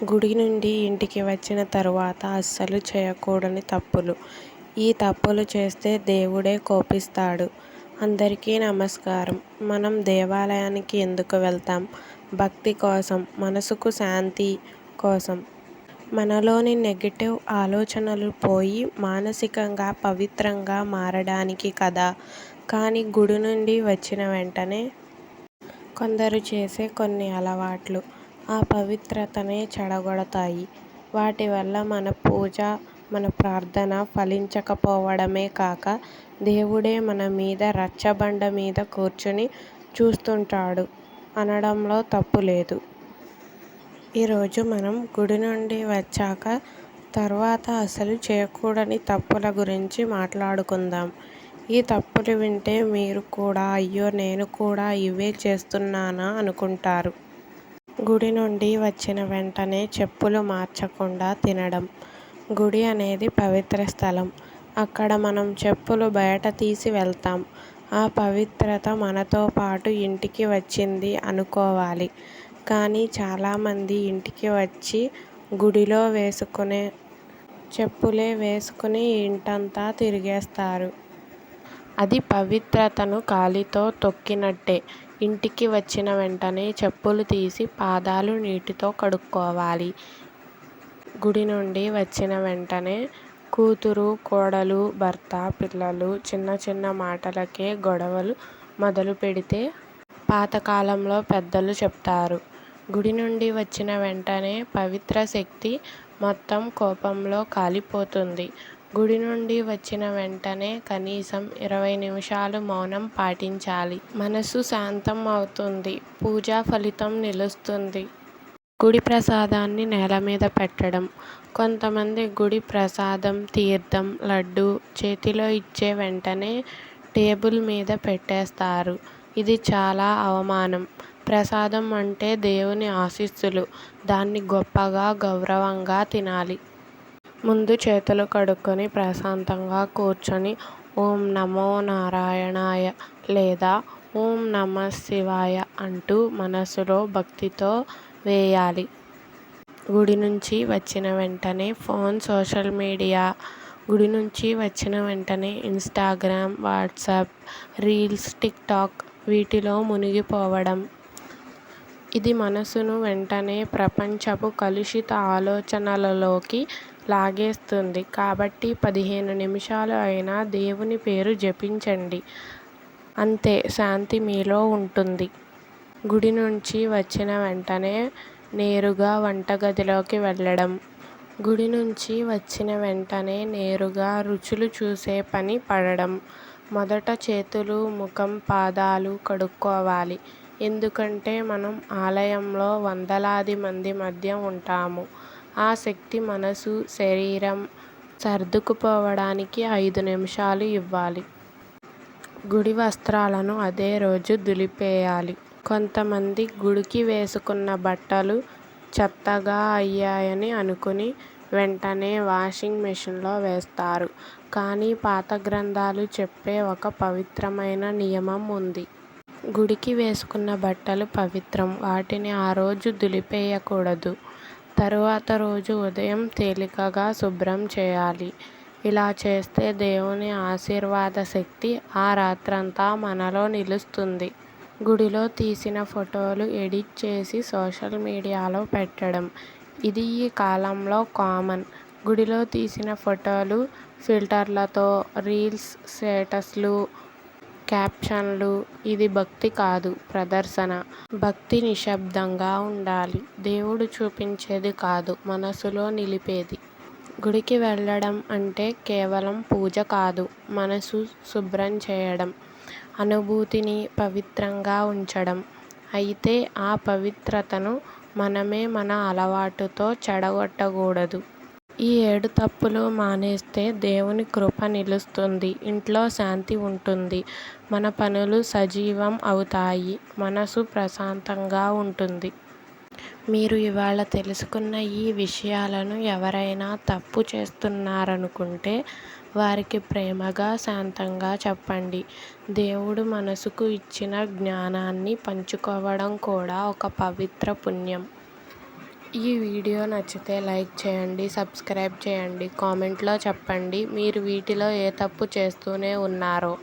గుడి నుండి ఇంటికి వచ్చిన తరువాత అస్సలు చేయకూడని తప్పులు. ఈ తప్పులు చేస్తే దేవుడే కోపిస్తాడు. అందరికీ నమస్కారం. మనం దేవాలయానికి ఎందుకు వెళ్తాం? భక్తి కోసం. మనసుకు శాంతి కోసం. మనలోని నెగిటివ్ ఆలోచనలు పోయి మానసికంగా పవిత్రంగా మారడానికి కదా! కానీ గుడి నుండి వచ్చిన వెంటనే కొందరు చేసే కొన్ని అలవాట్లు ఆ పవిత్రతనే చెడగొడతాయి. వాటి వల్ల మన పూజ, మన ప్రార్థన ఫలించకపోవడమే కాక దేవుడే మన మీద రచ్చబండ మీద కూర్చుని చూస్తుంటాడు అనడంలో తప్పు లేదు. ఈరోజు మనం గుడి నుండి వచ్చాక తర్వాత అసలు చేయకూడని తప్పుల గురించి మాట్లాడుకుందాం. ఈ తప్పులు వింటే మీరు కూడా అయ్యో నేను కూడా ఇవే చేస్తున్నానా అనుకుంటారు. గుడి నుండి వచ్చిన వెంటనే చెప్పులు మార్చకుండా తినడం. గుడి అనేది పవిత్ర స్థలం. అక్కడ మనం చెప్పులు బయట తీసి వెళ్తాం. ఆ పవిత్రత మనతో పాటు ఇంటికి వచ్చింది అనుకోవాలి. కానీ చాలామంది ఇంటికి వచ్చి గుడిలో వేసుకునే చెప్పులే వేసుకుని ఇంటంతా తిరిగేస్తారు. అది పవిత్రతను కాలితో తొక్కినట్టే. ఇంటికి వచ్చిన వెంటనే చెప్పులు తీసి పాదాలు నీటితో కడుక్కోవాలి. గుడి నుండి వచ్చిన వెంటనే కూతురు, కోడలు, భర్త, పిల్లలు చిన్న చిన్న మాటలకే గొడవలు మొదలుపెడితే పాతకాలంలో పెద్దలు చెప్తారు. గుడి నుండి వచ్చిన వెంటనే పవిత్ర శక్తి మొత్తం కోపంలో కాలిపోతుంది. గుడి నుండి వచ్చిన వెంటనే కనీసం ఇరవై నిమిషాలు మౌనం పాటించాలి. మనసు శాంతం అవుతుంది. పూజా ఫలితం నిలుస్తుంది. గుడి ప్రసాదాన్ని నేల మీద పెట్టడం. కొంతమంది గుడి ప్రసాదం తీర్థం, లడ్డూ చేతిలో ఇచ్చే వెంటనే టేబుల్ మీద పెట్టేస్తారు. ఇది చాలా అవమానం. ప్రసాదం అంటే దేవుని ఆశీస్సులు. దాన్ని గొప్పగా, గౌరవంగా తినాలి. ముందు చేతులు కడుక్కుని ప్రశాంతంగా కూర్చొని ఓం నమో నారాయణాయ లేదా ఓం నమశ్శివాయ అంటూ మనసులో భక్తితో వేయాలి. గుడి నుంచి వచ్చిన వెంటనే ఫోన్ సోషల్ మీడియా గుడి నుంచి వచ్చిన వెంటనే ఇన్స్టాగ్రామ్, వాట్సాప్, రీల్స్, టిక్టాక్ వీటిలో మునిగిపోవడం. ఇది మనసును వెంటనే ప్రపంచపు కలుషిత ఆలోచనలలోకి లాగేస్తుంది. కాబట్టి పదిహేను నిమిషాలు అయినా దేవుని పేరు జపించండి. అంతే శాంతి మీలో ఉంటుంది. గుడి నుంచి వచ్చిన వెంటనే నేరుగా వంటగదిలోకి వెళ్ళడం. గుడి నుంచి వచ్చిన వెంటనే నేరుగా రుచులు చూసే పని పడడం. మొదట చేతులు, ముఖం, పాదాలు కడుక్కోవాలి. ఎందుకంటే మనం ఆలయంలో వందలాది మంది మధ్య ఉంటాము. ఆ శక్తి మనసు, శరీరం సర్దుకుపోవడానికి ఐదు నిమిషాలు ఇవ్వాలి. గుడి వస్త్రాలను అదే రోజు దులిపేయాలి. కొంతమంది గుడికి వేసుకున్న బట్టలు చెత్తగా అయ్యాయని అనుకుని వెంటనే వాషింగ్ మెషిన్లో వేస్తారు. కానీ పాత గ్రంథాలు చెప్పే ఒక పవిత్రమైన నియమం ఉంది. గుడికి వేసుకున్న బట్టలు పవిత్రం. వాటిని ఆ రోజు దులిపేయకూడదు. తరువాత రోజు ఉదయం తేలికగా శుభ్రం చేయాలి. ఇలా చేస్తే దేవుని ఆశీర్వాద శక్తి ఆ రాత్రంతా మనలో నిలుస్తుంది. గుడిలో తీసిన ఫోటోలు ఎడిట్ చేసి సోషల్ మీడియాలో పెట్టడం. ఇది ఈ కాలంలో కామన్. గుడిలో తీసిన ఫోటోలు ఫిల్టర్లతో రీల్స్, స్టేటస్లు, క్యాప్షన్లు ఇది భక్తి కాదు ప్రదర్శన. భక్తి నిశ్శబ్దంగా ఉండాలి. దేవుడు చూపించేది కాదు మనసులో నిలిపేది. గుడికి వెళ్ళడం అంటే కేవలం పూజ కాదు. మనసు శుభ్రం చేయడం. అనుభూతిని పవిత్రంగా ఉంచడం. అయితే ఆ పవిత్రతను మనమే మన అలవాటుతో చెడగొట్టకూడదు. ఈ ఏడు తప్పులు మానేస్తే దేవుని కృప నిలుస్తుంది. ఇంట్లో శాంతి ఉంటుంది. మన పనులు సజీవం అవుతాయి. మనసు ప్రశాంతంగా ఉంటుంది. మీరు ఇవాళ తెలుసుకున్న ఈ విషయాలను ఎవరైనా తప్పు చేస్తున్నారనుకుంటే వారికి ప్రేమగా, శాంతంగా చెప్పండి. దేవుడు మనసుకు ఇచ్చిన జ్ఞానాన్ని పంచుకోవడం కూడా ఒక పవిత్ర పుణ్యం. ఈ వీడియో నచ్చితే లైక్ చేయండి సబ్స్క్రైబ్ చేయండి కామెంట్లో చెప్పండి మీరు వీటిలో ఏ తప్పు చేస్తూనే ఉన్నారో